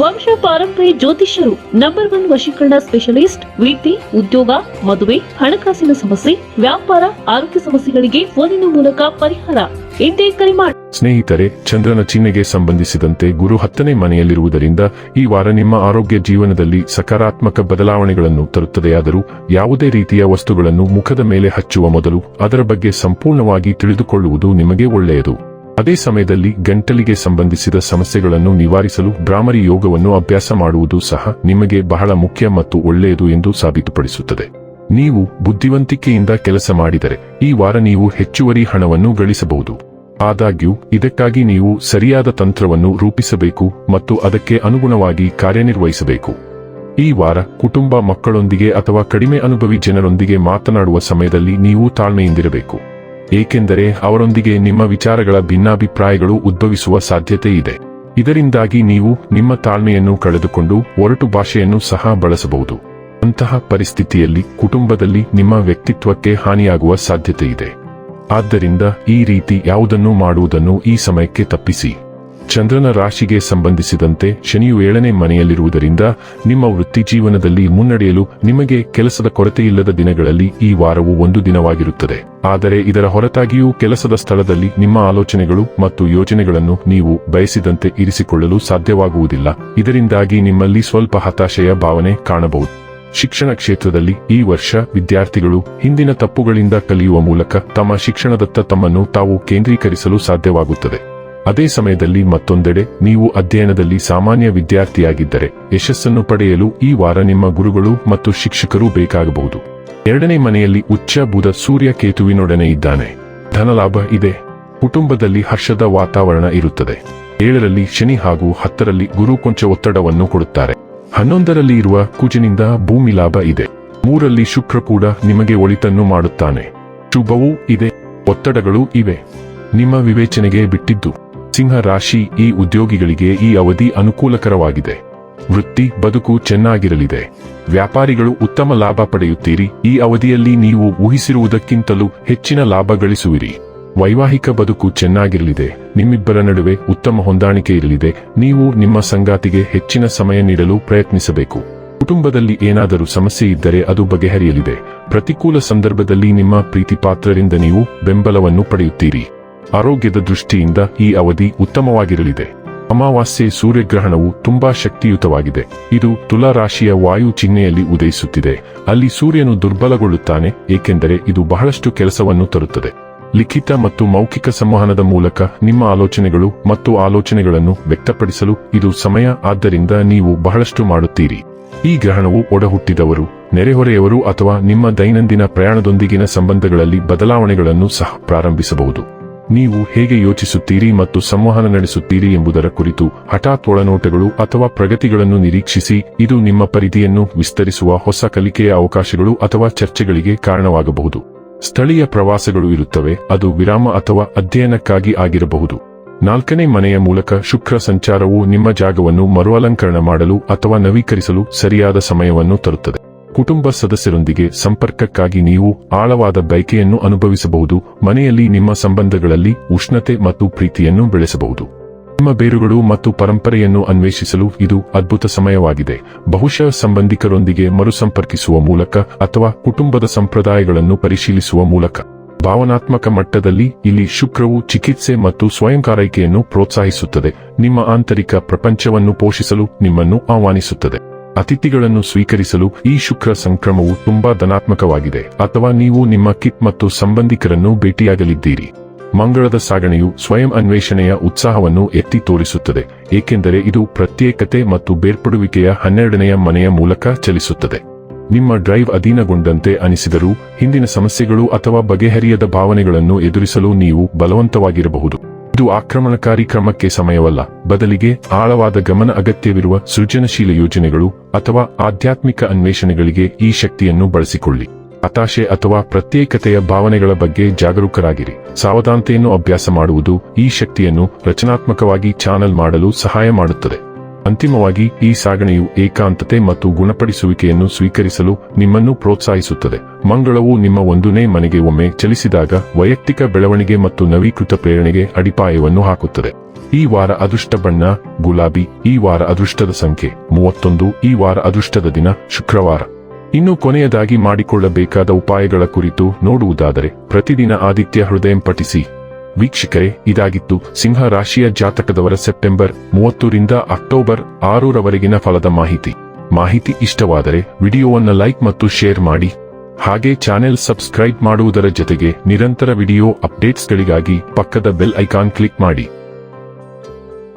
ವಂಶ ಪಾರಂಪರ್ಯ ಜ್ಯೋತಿಷ್ಯರು ನಂಬರ್ ಒನ್ ವಶೀಕರಣ ಸ್ಪೆಷಲಿಸ್ಟ್ ವೃತ್ತಿ ಉದ್ಯೋಗ, ಮದುವೆ, ಹಣಕಾಸಿನ ಸಮಸ್ಯೆ, ವ್ಯಾಪಾರ, ಆರೋಗ್ಯ ಸಮಸ್ಯೆಗಳಿಗೆ ಫೋನಿನ ಮೂಲಕ ಪರಿಹಾರ. ಎಂದೇ ಕರೆ ಮಾಡಿ ಸ್ನೇಹಿತರೆ, ಚಂದ್ರನ ಚಿಹ್ನೆಗೆ ಸಂಬಂಧಿಸಿದಂತೆ ಗುರು ಹತ್ತನೇ ಮನೆಯಲ್ಲಿರುವುದರಿಂದ ಈ ವಾರ ನಿಮ್ಮ ಆರೋಗ್ಯ ಜೀವನದಲ್ಲಿ ಸಕಾರಾತ್ಮಕ ಬದಲಾವಣೆಗಳನ್ನು ತರುತ್ತದೆಯಾದರೂ ಯಾವುದೇ ರೀತಿಯ ವಸ್ತುಗಳನ್ನು ಮುಖದ ಮೇಲೆ ಹಚ್ಚುವ ಮೊದಲು ಅದರ ಬಗ್ಗೆ ಸಂಪೂರ್ಣವಾಗಿ ತಿಳಿದುಕೊಳ್ಳುವುದು ನಿಮಗೆ ಒಳ್ಳೆಯದು. ಅದೇ ಸಮಯದಲ್ಲಿ ಗಂಟಲಿಗೆ ಸಂಬಂಧಿಸಿದ ಸಮಸ್ಯೆಗಳನ್ನು ನಿವಾರಿಸಲು ಭ್ರಾಮರಿ ಯೋಗವನ್ನು ಅಭ್ಯಾಸ ಮಾಡುವುದು ಸಹ ನಿಮಗೆ ಬಹಳ ಮುಖ್ಯ ಮತ್ತು ಒಳ್ಳೆಯದು ಎಂದು ಸಾಬೀತುಪಡಿಸುತ್ತದೆ. ನೀವು ಬುದ್ಧಿವಂತಿಕೆಯಿಂದ ಕೆಲಸ ಮಾಡಿದರೆ ಈ ವಾರ ನೀವು ಹೆಚ್ಚುವರಿ ಹಣವನ್ನು ಗಳಿಸಬಹುದು. ಆದಾಗ್ಯೂ, ಇದಕ್ಕಾಗಿ ನೀವು ಸರಿಯಾದ ತಂತ್ರವನ್ನು ರೂಪಿಸಬೇಕು ಮತ್ತು ಅದಕ್ಕೆ ಅನುಗುಣವಾಗಿ ಕಾರ್ಯನಿರ್ವಹಿಸಬೇಕು. ಈ ವಾರ ಕುಟುಂಬ ಮಕ್ಕಳೊಂದಿಗೆ ಅಥವಾ ಕಡಿಮೆ ಅನುಭವಿ ಜನರೊಂದಿಗೆ ಮಾತನಾಡುವ ಸಮಯದಲ್ಲಿ ನೀವು ತಾಳ್ಮೆಯಿಂದಿರಬೇಕು. ಏಕೆಂದರೆ ಅವರೊಂದಿಗೆ ನಿಮ್ಮ ವಿಚಾರಗಳ ಭಿನ್ನಾಭಿಪ್ರಾಯಗಳು ಉದ್ಭವಿಸುವ ಸಾಧ್ಯತೆ ಇದೆ. ಇದರಿಂದಾಗಿ ನೀವು ನಿಮ್ಮ ತಾಳ್ಮೆಯನ್ನು ಕಳೆದುಕೊಂಡು ಒರಟು ಭಾಷೆಯನ್ನು ಸಹ ಬಳಸಬಹುದು. ಅಂತಹ ಪರಿಸ್ಥಿತಿಯಲ್ಲಿ ಕುಟುಂಬದಲ್ಲಿ ನಿಮ್ಮ ವ್ಯಕ್ತಿತ್ವಕ್ಕೆ ಹಾನಿಯಾಗುವ ಸಾಧ್ಯತೆ ಇದೆ. ಆದ್ದರಿಂದ ಈ ರೀತಿ ಯಾವುದನ್ನು ಮಾಡುವುದನ್ನು ಈ ಸಮಯಕ್ಕೆ ತಪ್ಪಿಸಿ. ಚಂದ್ರನ ರಾಶಿಗೆ ಸಂಬಂಧಿಸಿದಂತೆ ಶನಿಯು ಏಳನೇ ಮನೆಯಲ್ಲಿರುವುದರಿಂದ ನಿಮ್ಮ ವೃತ್ತಿ ಜೀವನದಲ್ಲಿ ಮುನ್ನಡೆಯಲು ನಿಮಗೆ ಕೆಲಸದ ಕೊರತೆಯಿಲ್ಲದ ದಿನಗಳಲ್ಲಿ ಈ ವಾರವು ಒಂದು ದಿನವಾಗಿರುತ್ತದೆ. ಆದರೆ ಇದರ ಹೊರತಾಗಿಯೂ ಕೆಲಸದ ಸ್ಥಳದಲ್ಲಿ ನಿಮ್ಮ ಆಲೋಚನೆಗಳು ಮತ್ತು ಯೋಜನೆಗಳನ್ನು ನೀವು ಬಯಸಿದಂತೆ ಇರಿಸಿಕೊಳ್ಳಲು ಸಾಧ್ಯವಾಗುವುದಿಲ್ಲ. ಇದರಿಂದಾಗಿ ನಿಮ್ಮಲ್ಲಿ ಸ್ವಲ್ಪ ಹತಾಶೆಯ ಭಾವನೆ ಕಾಣಬಹುದು. ಶಿಕ್ಷಣ ಕ್ಷೇತ್ರದಲ್ಲಿ ಈ ವರ್ಷ ವಿದ್ಯಾರ್ಥಿಗಳು ಹಿಂದಿನ ತಪ್ಪುಗಳಿಂದ ಕಲಿಯುವ ಮೂಲಕ ತಮ್ಮ ಶಿಕ್ಷಣದತ್ತ ತಮ್ಮನ್ನು ತಾವು ಕೇಂದ್ರೀಕರಿಸಲು ಸಾಧ್ಯವಾಗುತ್ತದೆ. ಅದೇ ಸಮಯದಲ್ಲಿ ಮತ್ತೊಂದೆಡೆ ನೀವು ಅಧ್ಯಯನದಲ್ಲಿ ಸಾಮಾನ್ಯ ವಿದ್ಯಾರ್ಥಿಯಾಗಿದ್ದರೆ ಯಶಸ್ಸನ್ನು ಪಡೆಯಲು ಈ ವಾರ ನಿಮ್ಮ ಗುರುಗಳು ಮತ್ತು ಶಿಕ್ಷಕರು ಬೇಕಾಗಬಹುದು. ಎರಡನೇ ಮನೆಯಲ್ಲಿ ಉಚ್ಚ ಬುಧ ಸೂರ್ಯ ಕೇತುವಿನೊಡನೆ ಇದ್ದಾನೆ. ಧನಲಾಭ ಇದೆ. ಕುಟುಂಬದಲ್ಲಿ ಹರ್ಷದ ವಾತಾವರಣ ಇರುತ್ತದೆ. ಏಳರಲ್ಲಿ ಶನಿ ಹಾಗೂ ಹತ್ತರಲ್ಲಿ ಗುರು ಕೊಂಚ ಒತ್ತಡವನ್ನು ಕೊಡುತ್ತಾರೆ. ಹನ್ನೊಂದರಲ್ಲಿ ಇರುವ ಕುಜನಿಂದ ಭೂಮಿ ಲಾಭ ಇದೆ. ಮೂರಲ್ಲಿ ಶುಕ್ರ ಕೂಡ ನಿಮಗೆ ಒಳಿತನ್ನು ಮಾಡುತ್ತಾನೆ. ಶುಭವೂ ಇದೆ. ಒತ್ತಡಗಳು ಇವೆ. ನಿಮ್ಮ ವಿವೇಚನೆಗೆ ಬಿಟ್ಟಿದ್ದು. ಸಿಂಹ ರಾಶಿ ಈ ಉದ್ಯೋಗಿಗಳಿಗೆ ಈ ಅವಧಿ ಅನುಕೂಲಕರವಾಗಿದೆ. ವೃತ್ತಿ, ಬದುಕು ಚೆನ್ನಾಗಿರಲಿದೆ. ವ್ಯಾಪಾರಿಗಳು ಉತ್ತಮ ಲಾಭ ಪಡೆಯುತ್ತೀರಿ. ಈ ಅವಧಿಯಲ್ಲಿ ನೀವು ಊಹಿಸಿರುವುದಕ್ಕಿಂತಲೂ ಹೆಚ್ಚಿನ ಲಾಭ ಗಳಿಸುವಿರಿ. ವೈವಾಹಿಕ ಬದುಕು ಚೆನ್ನಾಗಿರಲಿದೆ. ನಿಮ್ಮಿಬ್ಬರ ನಡುವೆ ಉತ್ತಮ ಹೊಂದಾಣಿಕೆ ಇರಲಿದೆ. ನೀವು ನಿಮ್ಮ ಸಂಗಾತಿಗೆ ಹೆಚ್ಚಿನ ಸಮಯ ನೀಡಲು ಪ್ರಯತ್ನಿಸಬೇಕು. ಕುಟುಂಬದಲ್ಲಿ ಏನಾದರೂ ಸಮಸ್ಯೆ ಇದ್ದರೆ ಅದು ಬಗೆಹರಿಯಲಿದೆ. ಪ್ರತಿಕೂಲ ಸಂದರ್ಭದಲ್ಲಿ ನಿಮ್ಮ ಪ್ರೀತಿಪಾತ್ರರಿಂದ ನೀವು ಬೆಂಬಲವನ್ನು ಪಡೆಯುತ್ತೀರಿ. ಆರೋಗ್ಯದ ದೃಷ್ಟಿಯಿಂದ ಈ ಅವಧಿ ಉತ್ತಮವಾಗಿರಲಿದೆ. ಅಮಾವಾಸ್ಯೆ ಸೂರ್ಯಗ್ರಹಣವು ತುಂಬಾ ಶಕ್ತಿಯುತವಾಗಿದೆ. ಇದು ತುಲಾ ರಾಶಿಯ ವಾಯು ಚಿಹ್ನೆಯಲ್ಲಿ ಉದಯಿಸುತ್ತಿದೆ. ಅಲ್ಲಿ ಸೂರ್ಯನು ದುರ್ಬಲಗೊಳ್ಳುತ್ತಾನೆ, ಏಕೆಂದರೆ ಇದು ಬಹಳಷ್ಟು ಕೆಲಸವನ್ನು ತರುತ್ತದೆ. ಲಿಖಿತ ಮತ್ತು ಮೌಖಿಕ ಸಂವಹನದ ಮೂಲಕ ನಿಮ್ಮ ಆಲೋಚನೆಗಳು ಮತ್ತು ಆಲೋಚನೆಗಳನ್ನು ವ್ಯಕ್ತಪಡಿಸಲು ಇದು ಸಮಯ, ಆದ್ದರಿಂದ ನೀವು ಬಹಳಷ್ಟು ಮಾಡುತ್ತೀರಿ. ಈ ಗ್ರಹಣವು ಒಡಹುಟ್ಟಿದವರು, ನೆರೆಹೊರೆಯವರು ಅಥವಾ ನಿಮ್ಮ ದೈನಂದಿನ ಪ್ರಯಾಣದೊಂದಿಗಿನ ಸಂಬಂಧಗಳಲ್ಲಿ ಬದಲಾವಣೆಗಳನ್ನು ಸಹ ಪ್ರಾರಂಭಿಸಬಹುದು. ನೀವು ಹೇಗೆ ಯೋಚಿಸುತ್ತೀರಿ ಮತ್ತು ಸಂವಹನ ನಡೆಸುತ್ತೀರಿ ಎಂಬುದರ ಕುರಿತು ಹಠಾತ್ ಒಳನೋಟಗಳು ಅಥವಾ ಪ್ರಗತಿಗಳನ್ನು ನಿರೀಕ್ಷಿಸಿ, ಇದು ನಿಮ್ಮ ಪರಿಧಿಯನ್ನು ವಿಸ್ತರಿಸುವ ಹೊಸ ಕಲಿಕೆಯ ಅವಕಾಶಗಳು ಅಥವಾ ಚರ್ಚೆಗಳಿಗೆ ಕಾರಣವಾಗಬಹುದು. ಸ್ಥಳೀಯ ಪ್ರವಾಸಗಳು ಇರುತ್ತವೆ, ಅದು ವಿರಾಮ ಅಥವಾ ಅಧ್ಯಯನಕ್ಕಾಗಿ ಆಗಿರಬಹುದು. ನಾಲ್ಕನೇ ಮನೆಯ ಮೂಲಕ ಶುಕ್ರ ಸಂಚಾರವು ನಿಮ್ಮ ಜಾಗವನ್ನು ಮರುಅಲಂಕರಣ ಮಾಡಲು ಅಥವಾ ನವೀಕರಿಸಲು ಸರಿಯಾದ ಸಮಯವನ್ನು ತರುತ್ತದೆ. ಕುಟುಂಬ ಸದಸ್ಯರೊಂದಿಗೆ ಸಂಪರ್ಕಕ್ಕಾಗಿ ನೀವು ಆಳವಾದ ಬಯಕೆಯನ್ನು ಅನುಭವಿಸಬಹುದು. ಮನೆಯಲ್ಲಿ ನಿಮ್ಮ ಸಂಬಂಧಗಳಲ್ಲಿ ಉಷ್ಣತೆ ಮತ್ತು ಪ್ರೀತಿಯನ್ನು ಬೆಳೆಸಬಹುದು. ನಿಮ್ಮ ಬೇರುಗಳು ಮತ್ತು ಪರಂಪರೆಯನ್ನು ಅನ್ವೇಷಿಸಲು ಇದು ಅದ್ಭುತ ಸಮಯವಾಗಿದೆ. ಬಹುಶಃ ಸಂಬಂಧಿಕರೊಂದಿಗೆ ಮರುಸಂಪರ್ಕಿಸುವ ಮೂಲಕ ಅಥವಾ ಕುಟುಂಬದ ಸಂಪ್ರದಾಯಗಳನ್ನು ಪರಿಶೀಲಿಸುವ ಮೂಲಕ. ಭಾವನಾತ್ಮಕ ಮಟ್ಟದಲ್ಲಿ ಇಲ್ಲಿ ಶುಕ್ರವು ಚಿಕಿತ್ಸೆ ಮತ್ತು ಸ್ವಯಂಕಾರೈಕೆಯನ್ನು ಪ್ರೋತ್ಸಾಹಿಸುತ್ತದೆ. ನಿಮ್ಮ ಆಂತರಿಕ ಪ್ರಪಂಚವನ್ನು ಪೋಷಿಸಲು ನಿಮ್ಮನ್ನು ಆಹ್ವಾನಿಸುತ್ತದೆ. ಅತಿಥಿಗಳನ್ನು ಸ್ವೀಕರಿಸಲು ಈ ಶುಕ್ರ ಸಂಕ್ರಮವು ತುಂಬಾ ಧನಾತ್ಮಕವಾಗಿದೆ. ಅಥವಾ ನೀವು ನಿಮ್ಮ ಕಿಟ್ ಮತ್ತು ಸಂಬಂಧಿಕರನ್ನು ಭೇಟಿಯಾಗಲಿದ್ದೀರಿ. ಮಂಗಳದ ಸಾಗಣೆಯು ಸ್ವಯಂ ಅನ್ವೇಷಣೆಯ ಉತ್ಸಾಹವನ್ನು ಎತ್ತಿ ತೋರಿಸುತ್ತದೆ, ಏಕೆಂದರೆ ಇದು ಪ್ರತ್ಯೇಕತೆ ಮತ್ತು ಬೇರ್ಪಡುವಿಕೆಯ ಹನ್ನೆರಡನೆಯ ಮನೆಯ ಮೂಲಕ ಚಲಿಸುತ್ತದೆ. ನಿಮ್ಮ ಡ್ರೈವ್ ಅಧೀನಗೊಂಡಂತೆ ಅನಿಸಿದರೂ, ಹಿಂದಿನ ಸಮಸ್ಯೆಗಳು ಅಥವಾ ಬಗೆಹರಿಯದ ಭಾವನೆಗಳನ್ನು ಎದುರಿಸಲು ನೀವು ಬಲವಂತವಾಗಿರಬಹುದು. ಇದು ಆಕ್ರಮಣಕಾರಿ ಕ್ರಮಕ್ಕೆ ಸಮಯವಲ್ಲ. ಬದಲಿಗೆ ಆಳವಾದ ಗಮನ ಅಗತ್ಯವಿರುವ ಸೃಜನಶೀಲ ಯೋಜನೆಗಳು ಅಥವಾ ಆಧ್ಯಾತ್ಮಿಕ ಅನ್ವೇಷಣೆಗಳಿಗೆ ಈ ಶಕ್ತಿಯನ್ನು ಬಳಸಿಕೊಳ್ಳಿ. ಹತಾಶೆ ಅಥವಾ ಪ್ರತ್ಯೇಕತೆಯ ಭಾವನೆಗಳ ಬಗ್ಗೆ ಜಾಗರೂಕರಾಗಿರಿ. ಸಾವಧಾನತೆಯನ್ನು ಅಭ್ಯಾಸ ಮಾಡುವುದು ಈ ಶಕ್ತಿಯನ್ನು ರಚನಾತ್ಮಕವಾಗಿ ಚಾನಲ್ ಮಾಡಲು ಸಹಾಯ ಮಾಡುತ್ತದೆ. ಅಂತಿಮವಾಗಿ ಈ ಸಾಗಣೆಯು ಏಕಾಂತತೆ ಮತ್ತು ಗುಣಪಡಿಸುವಿಕೆಯನ್ನು ಸ್ವೀಕರಿಸಲು ನಿಮ್ಮನ್ನು ಪ್ರೋತ್ಸಾಹಿಸುತ್ತದೆ. ಮಂಗಳವು ನಿಮ್ಮ ಒಂದನೇ ಮನೆಗೆ ಒಮ್ಮೆ ಚಲಿಸಿದಾಗ ವೈಯಕ್ತಿಕ ಬೆಳವಣಿಗೆ ಮತ್ತು ನವೀಕೃತ ಪ್ರೇರಣೆಗೆ ಅಡಿಪಾಯವನ್ನು ಹಾಕುತ್ತದೆ. ಈ ವಾರ ಅದೃಷ್ಟ ಬಣ್ಣ, ಗುಲಾಬಿ, ಈ ವಾರ ಅದೃಷ್ಟದ ಸಂಖ್ಯೆ, ಮೂವತ್ತೊಂದು, ಈ ವಾರ ಅದೃಷ್ಟದ ದಿನ, ಶುಕ್ರವಾರ. ಇನ್ನು ಕೊನೆಯದಾಗಿ ಮಾಡಿಕೊಳ್ಳಬೇಕಾದ ಉಪಾಯಗಳ ಕುರಿತು ನೋಡುವುದಾದರೆ, ಪ್ರತಿದಿನ ಆದಿತ್ಯ ಹೃದಯಂ ಪಠಿಸಿ. ವೀಕ್ಷಕರೇ, ಇದಾಗಿತ್ತು ಸಿಂಹ ರಾಶಿಯ ಜಾತಕದವರ ಸೆಪ್ಟೆಂಬರ್ ಮೂವತ್ತರಿಂದ ಅಕ್ಟೋಬರ್ ಆರರವರೆಗಿನ ಫಲದ ಮಾಹಿತಿ. ಮಾಹಿತಿ ಇಷ್ಟವಾದರೆ ವಿಡಿಯೋವನ್ನು ಲೈಕ್ ಮತ್ತು ಶೇರ್ ಮಾಡಿ. ಹಾಗೆ ಚಾನೆಲ್ ಸಬ್ಸ್ಕ್ರೈಬ್ ಮಾಡುವುದರ ಜೊತೆಗೆ ನಿರಂತರ ವಿಡಿಯೋ ಅಪ್ಡೇಟ್ಸ್ಗಳಿಗಾಗಿ ಪಕ್ಕದ ಬೆಲ್ ಐಕಾನ್ ಕ್ಲಿಕ್ ಮಾಡಿ.